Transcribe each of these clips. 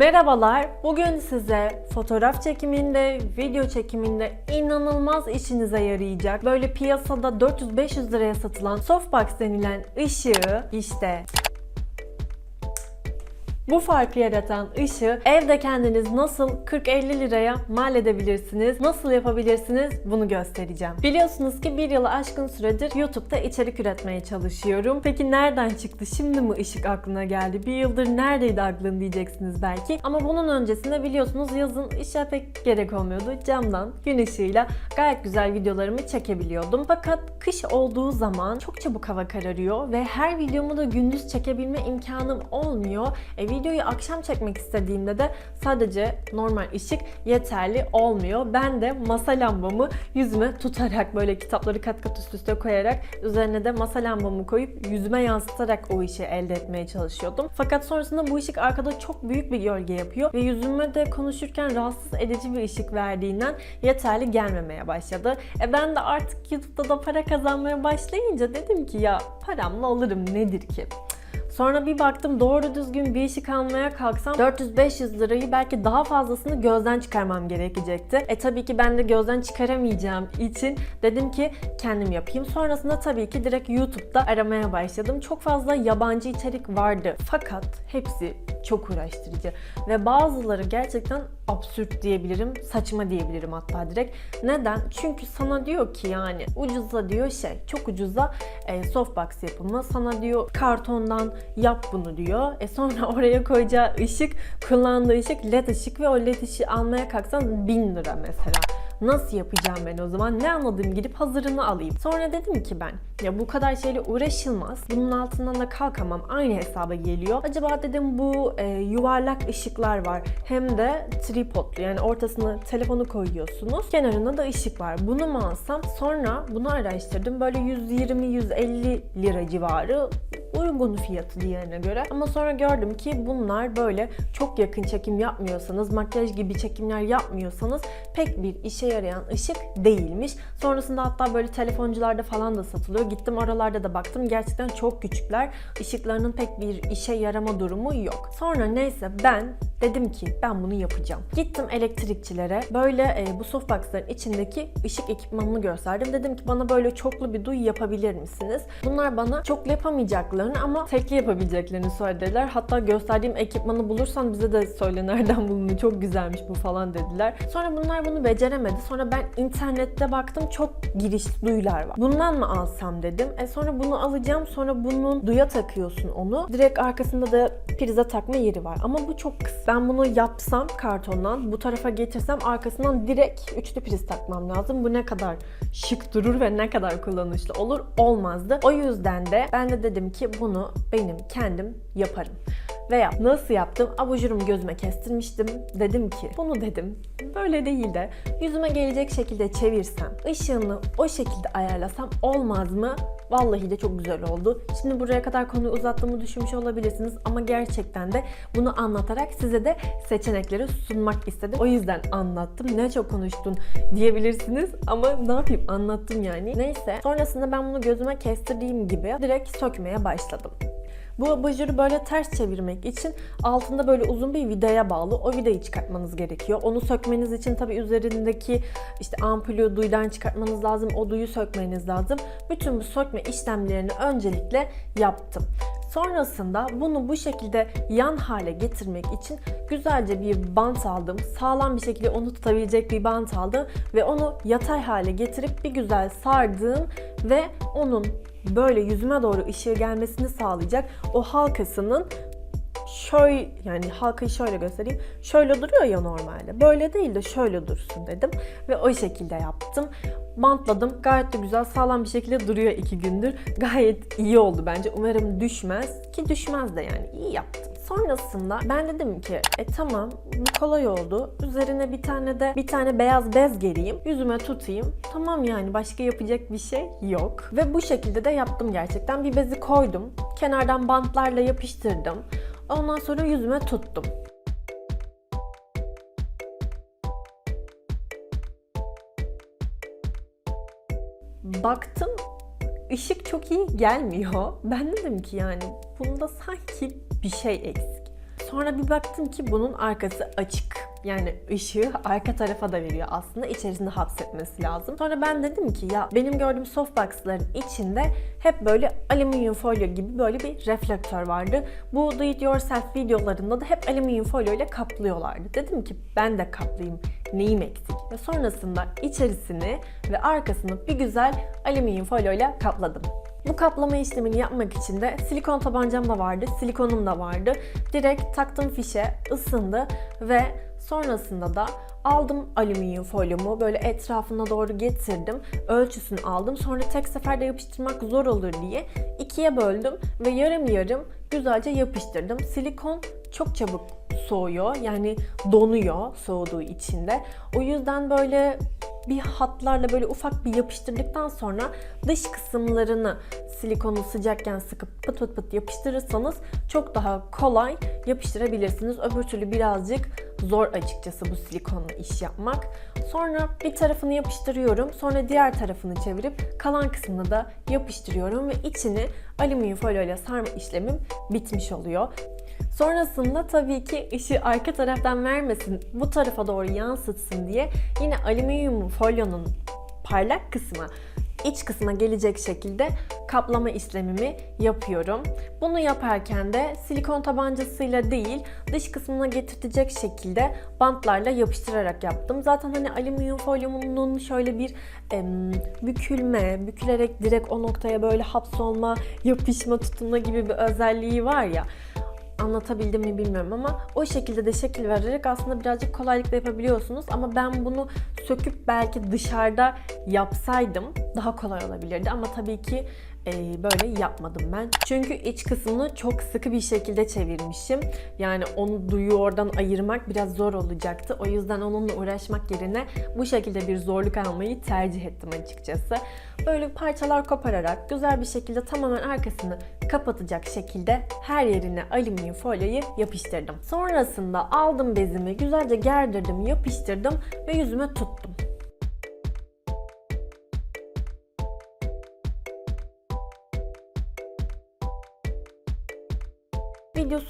Merhabalar. Bugün size fotoğraf çekiminde, video çekiminde inanılmaz işinize yarayacak böyle piyasada 400-500 liraya satılan softbox denilen ışığı işte bu farkı yaratan ışığı evde kendiniz nasıl 40-50 liraya mal edebilirsiniz, nasıl yapabilirsiniz bunu göstereceğim. Biliyorsunuz ki bir yılı aşkın süredir YouTube'da içerik üretmeye çalışıyorum. Peki nereden çıktı? Şimdi mi ışık aklına geldi? Bir yıldır neredeydi aklın diyeceksiniz belki. Ama bunun öncesinde biliyorsunuz yazın işe pek gerek olmuyordu. Camdan gün ışığıyla gayet güzel videolarımı çekebiliyordum. Fakat kış olduğu zaman çok çabuk hava kararıyor ve her videomu da gündüz çekebilme imkanım olmuyor. E, videoyu akşam çekmek istediğimde de sadece normal ışık yeterli olmuyor. Ben de masa lambamı yüzüme tutarak böyle kitapları kat kat üst üste koyarak üzerine de masa lambamı koyup yüzüme yansıtarak o işi elde etmeye çalışıyordum. Fakat sonrasında bu ışık arkada çok büyük bir gölge yapıyor ve yüzüme de konuşurken rahatsız edici bir ışık verdiğinden yeterli gelmemeye başladı. E ben de artık YouTube'da da para kazanmaya başlayınca dedim ki ya paramla alırım nedir ki? Sonra bir baktım doğru düzgün bir ışık almaya kalksam 400-500 lirayı belki daha fazlasını gözden çıkarmam gerekecekti. E tabii ki ben de gözden çıkaramayacağım için dedim ki kendim yapayım. Sonrasında tabii ki direkt YouTube'da aramaya başladım. Çok fazla yabancı içerik vardı. Fakat hepsi çok uğraştırıcı ve bazıları gerçekten absürt diyebilirim, saçma diyebilirim hatta direkt. Neden? Çünkü sana diyor ki yani ucuza diyor şey, çok ucuza e, softbox yapımı. Sana diyor kartondan yap bunu diyor. E sonra oraya koyacağı ışık, kullandığı ışık led ışık ve o led ışığı almaya kalksan 1000 lira mesela. Nasıl yapacağım ben o zaman? Ne anladım gidip hazırını alayım. Sonra dedim ki ben ya bu kadar şeyle uğraşılmaz. Bunun altından da kalkamam. Aynı hesaba geliyor. Acaba dedim bu e, yuvarlak ışıklar var. Hem de tripodlu yani ortasına telefonu koyuyorsunuz. Kenarında da ışık var. Bunu mu alsam? Sonra bunu araştırdım. Böyle 120-150 lira civarı uygun fiyatı diğerine göre. Ama sonra gördüm ki bunlar böyle çok yakın çekim yapmıyorsanız, makyaj gibi çekimler yapmıyorsanız pek bir işe yarayan ışık değilmiş. Sonrasında hatta böyle telefoncularda falan da satılıyor. Gittim oralarda da baktım. Gerçekten çok küçükler. Işıklarının pek bir işe yarama durumu yok. Sonra neyse ben dedim ki ben bunu yapacağım. Gittim elektrikçilere. Böyle e, bu softboxların içindeki ışık ekipmanını gösterdim. Dedim ki bana böyle çoklu bir duy yapabilir misiniz? Bunlar bana çoklu yapamayacaklarını ama tekli yapabileceklerini söylediler. Hatta gösterdiğim ekipmanı bulursan bize de söyle nereden bulundu. Çok güzelmiş bu falan dediler. Sonra bunlar bunu beceremedi. Sonra ben internette baktım çok giriş duyular var. Bundan mı alsam dedim. E sonra bunu alacağım. Sonra bunun duya takıyorsun onu. Direkt arkasında da prize takma yeri var. Ama bu çok kısa. Ben bunu yapsam kartondan bu tarafa getirsem arkasından direkt üçlü priz takmam lazım. Bu ne kadar şık durur ve ne kadar kullanışlı olur olmazdı. O yüzden de ben de dedim ki bunu benim kendim yaparım. Veya nasıl yaptım? Abujurumu gözüme kestirmiştim. Dedim ki bunu dedim böyle değil de yüzüme gelecek şekilde çevirsem, ışığını o şekilde ayarlasam olmaz mı? Vallahi de çok güzel oldu. Şimdi buraya kadar konuyu uzattığımı düşünmüş olabilirsiniz ama gerçekten de bunu anlatarak size de seçenekleri sunmak istedim. O yüzden anlattım. Ne çok konuştun diyebilirsiniz ama ne yapayım anlattım yani. Neyse sonrasında ben bunu gözüme kestirdiğim gibi direkt sökmeye başladım. Bu abajuru böyle ters çevirmek için altında böyle uzun bir vidaya bağlı. O vidayı çıkartmanız gerekiyor. Onu sökmeniz için tabii üzerindeki işte ampulü duydan çıkartmanız lazım. O duyu sökmeniz lazım. Bütün bu sökme işlemlerini öncelikle yaptım. Sonrasında bunu bu şekilde yan hale getirmek için güzelce bir bant aldım. Sağlam bir şekilde onu tutabilecek bir bant aldım ve onu yatay hale getirip bir güzel sardım ve onun böyle yüzüme doğru ışığı gelmesini sağlayacak o halkasının şöyle yani halkayı şöyle göstereyim. Şöyle duruyor ya normalde. Böyle değil de şöyle dursun dedim ve o şekilde yaptım. Bantladım. Gayet de güzel sağlam bir şekilde duruyor iki gündür. Gayet iyi oldu bence. Umarım düşmez ki düşmez de yani iyi yaptım. Sonrasında ben dedim ki e tamam bu kolay oldu. Üzerine bir tane de bir tane beyaz bez gereyim. Yüzüme tutayım. Tamam yani başka yapacak bir şey yok. Ve bu şekilde de yaptım gerçekten. Bir bezi koydum. Kenardan bantlarla yapıştırdım. Ondan sonra yüzüme tuttum. Baktım ışık çok iyi gelmiyor. Ben dedim ki yani bunda sanki bir şey eksik. Sonra bir baktım ki bunun arkası açık. Yani ışığı arka tarafa da veriyor aslında. İçerisinde hapsetmesi lazım. Sonra ben dedim ki ya benim gördüğüm softbox'ların içinde hep böyle alüminyum folyo gibi böyle bir reflektör vardı. Bu do it yourself videolarında da hep alüminyum folyo ile kaplıyorlardı. Dedim ki ben de kaplayayım. Neyim eksik? Ve sonrasında içerisini ve arkasını bir güzel alüminyum folyo ile kapladım. Bu kaplama işlemini yapmak için de silikon tabancam da vardı, silikonum da vardı. Direkt taktım fişe, ısındı ve sonrasında da aldım alüminyum folyomu böyle etrafına doğru getirdim. Ölçüsünü aldım. Sonra tek seferde yapıştırmak zor olur diye ikiye böldüm ve yarım yarım güzelce yapıştırdım. Silikon çok çabuk soğuyor. Yani donuyor soğuduğu içinde. O yüzden böyle bir hatlarla böyle ufak bir yapıştırdıktan sonra dış kısımlarını silikonu sıcakken sıkıp pıt pıt pıt yapıştırırsanız çok daha kolay yapıştırabilirsiniz. Öbür türlü birazcık zor açıkçası bu silikonla iş yapmak. Sonra bir tarafını yapıştırıyorum. Sonra diğer tarafını çevirip kalan kısmını da yapıştırıyorum ve içini alüminyum folyo ile sarma işlemim bitmiş oluyor. Sonrasında tabii ki ışığı arka taraftan vermesin, bu tarafa doğru yansıtsın diye yine alüminyum folyonun parlak kısmı iç kısma gelecek şekilde kaplama işlemimi yapıyorum. Bunu yaparken de silikon tabancasıyla değil dış kısmına getirtecek şekilde bantlarla yapıştırarak yaptım. Zaten hani alüminyum folyumunun şöyle bir em, bükülme, bükülerek direkt o noktaya böyle hapsolma, yapışma, tutunma gibi bir özelliği var ya anlatabildim mi bilmiyorum ama o şekilde de şekil vererek aslında birazcık kolaylıkla yapabiliyorsunuz. Ama ben bunu söküp belki dışarıda yapsaydım daha kolay olabilirdi ama tabii ki e, böyle yapmadım ben. Çünkü iç kısmını çok sıkı bir şekilde çevirmişim. Yani onu duyu oradan ayırmak biraz zor olacaktı. O yüzden onunla uğraşmak yerine bu şekilde bir zorluk almayı tercih ettim açıkçası. Böyle parçalar kopararak güzel bir şekilde tamamen arkasını kapatacak şekilde her yerine alüminyum folyoyu yapıştırdım. Sonrasında aldım bezimi güzelce gerdirdim, yapıştırdım ve yüzüme tuttum.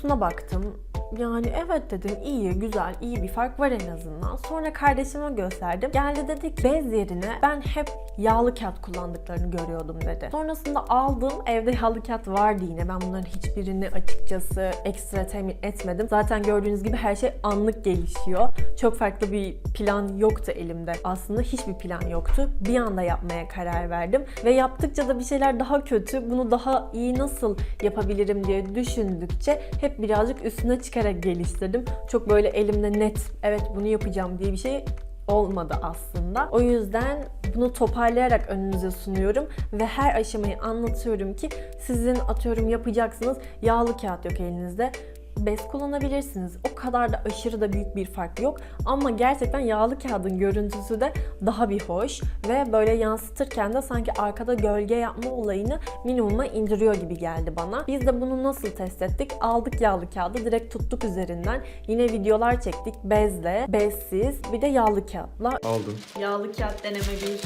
Videosuna baktım. Yani evet dedim iyi, güzel, iyi bir fark var en azından. Sonra kardeşime gösterdim. Geldi dedi ki bez yerine ben hep yağlı kağıt kullandıklarını görüyordum dedi. Sonrasında aldım. Evde yağlı kağıt vardı yine. Ben bunların hiçbirini açıkçası ekstra temin etmedim. Zaten gördüğünüz gibi her şey anlık gelişiyor. Çok farklı bir plan yoktu elimde. Aslında hiçbir plan yoktu. Bir anda yapmaya karar verdim. Ve yaptıkça da bir şeyler daha kötü. Bunu daha iyi nasıl yapabilirim diye düşündükçe hep birazcık üstüne çıkarak geliştirdim. Çok böyle elimde net evet bunu yapacağım diye bir şey olmadı aslında. O yüzden bunu toparlayarak önünüze sunuyorum ve her aşamayı anlatıyorum ki sizin atıyorum yapacaksınız yağlı kağıt yok elinizde bez kullanabilirsiniz. O kadar da aşırı da büyük bir fark yok. Ama gerçekten yağlı kağıdın görüntüsü de daha bir hoş ve böyle yansıtırken de sanki arkada gölge yapma olayını minimuma indiriyor gibi geldi bana. Biz de bunu nasıl test ettik? Aldık yağlı kağıdı direkt tuttuk üzerinden. Yine videolar çektik bezle, bezsiz bir de yağlı kağıtla. Aldım. Yağlı kağıt deneme bir.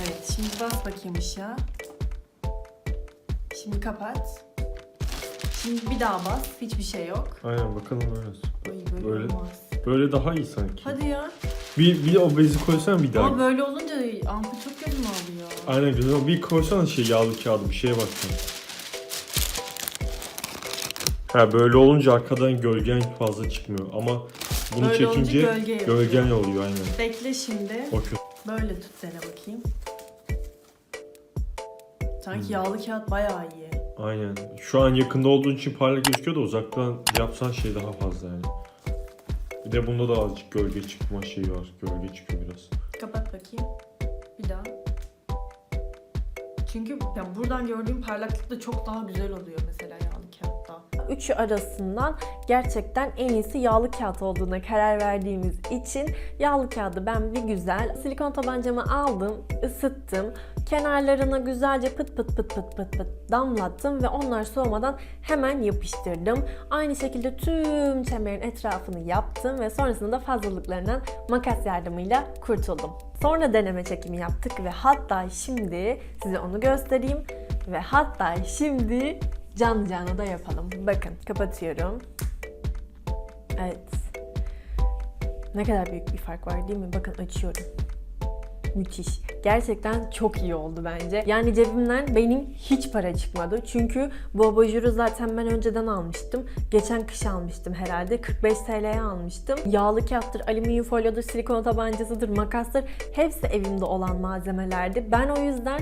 Evet şimdi bas bakayım ışığa. Şimdi kapat. Şimdi bir daha bas. Hiçbir şey yok. Aynen bakalım öyle. Ay böyle, Böyle. olmaz. Böyle daha iyi sanki. Hadi ya. Bir, bir o bezi koysan bir daha. Ama böyle olunca ampul çok gözüm alıyor. Aynen güzel. Bir koysana şey yağlı kağıdı bir şeye baksana. Ha böyle olunca arkadan gölgen fazla çıkmıyor ama bunu Böyle olunca çekince gölge yapıyor. gölgen oluyor aynen. Bekle şimdi. O kötü. Böyle tut dene bakayım. Sanki yağlı kağıt bayağı iyi. Aynen. Şu an yakında olduğu için parlak gözüküyor da uzaktan yapsan şey daha fazla yani. Bir de bunda da azıcık gölge çıkma şeyi var. Gölge çıkıyor biraz. Kapat bakayım. Bir daha. Çünkü ya buradan gördüğüm parlaklık da çok daha güzel oluyor mesela. Üçü arasından gerçekten en iyisi yağlı kağıt olduğuna karar verdiğimiz için yağlı kağıdı ben bir güzel silikon tabancamı aldım, ısıttım. Kenarlarına güzelce pıt pıt pıt pıt pıt pıt damlattım ve onlar soğumadan hemen yapıştırdım. Aynı şekilde tüm çemberin etrafını yaptım ve sonrasında da fazlalıklarından makas yardımıyla kurtuldum. Sonra deneme çekimi yaptık ve hatta şimdi size onu göstereyim ve hatta şimdi canlı canlı da yapalım. Bakın kapatıyorum. Evet. Ne kadar büyük bir fark var değil mi? Bakın açıyorum. Müthiş. Gerçekten çok iyi oldu bence. Yani cebimden benim hiç para çıkmadı. Çünkü bu abajuru zaten ben önceden almıştım. Geçen kış almıştım herhalde. 45 TL'ye almıştım. Yağlı kağıttır, alüminyum folyodur, silikon tabancasıdır, makastır. Hepsi evimde olan malzemelerdi. Ben o yüzden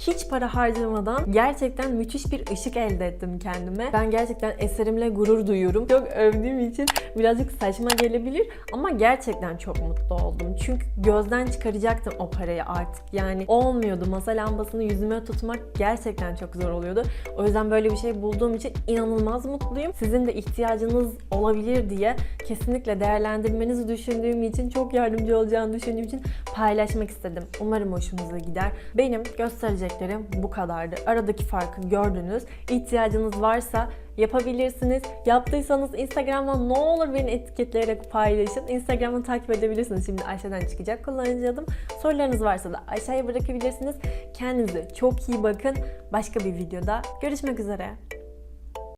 hiç para harcamadan gerçekten müthiş bir ışık elde ettim kendime. Ben gerçekten eserimle gurur duyuyorum. Çok övdüğüm için birazcık saçma gelebilir ama gerçekten çok mutlu oldum. Çünkü gözden çıkaracaktım o parayı artık. Yani olmuyordu. Masa lambasını yüzüme tutmak gerçekten çok zor oluyordu. O yüzden böyle bir şey bulduğum için inanılmaz mutluyum. Sizin de ihtiyacınız olabilir diye kesinlikle değerlendirmenizi düşündüğüm için, çok yardımcı olacağını düşündüğüm için paylaşmak istedim. Umarım hoşunuza gider. Benim göstereceklerim bu kadardı. Aradaki farkı gördünüz. İhtiyacınız varsa yapabilirsiniz. Yaptıysanız Instagram'dan ne olur beni etiketleyerek paylaşın. Instagram'ı takip edebilirsiniz. Şimdi aşağıdan çıkacak kullanıcı adım. Sorularınız varsa da aşağıya bırakabilirsiniz. Kendinize çok iyi bakın. Başka bir videoda görüşmek üzere.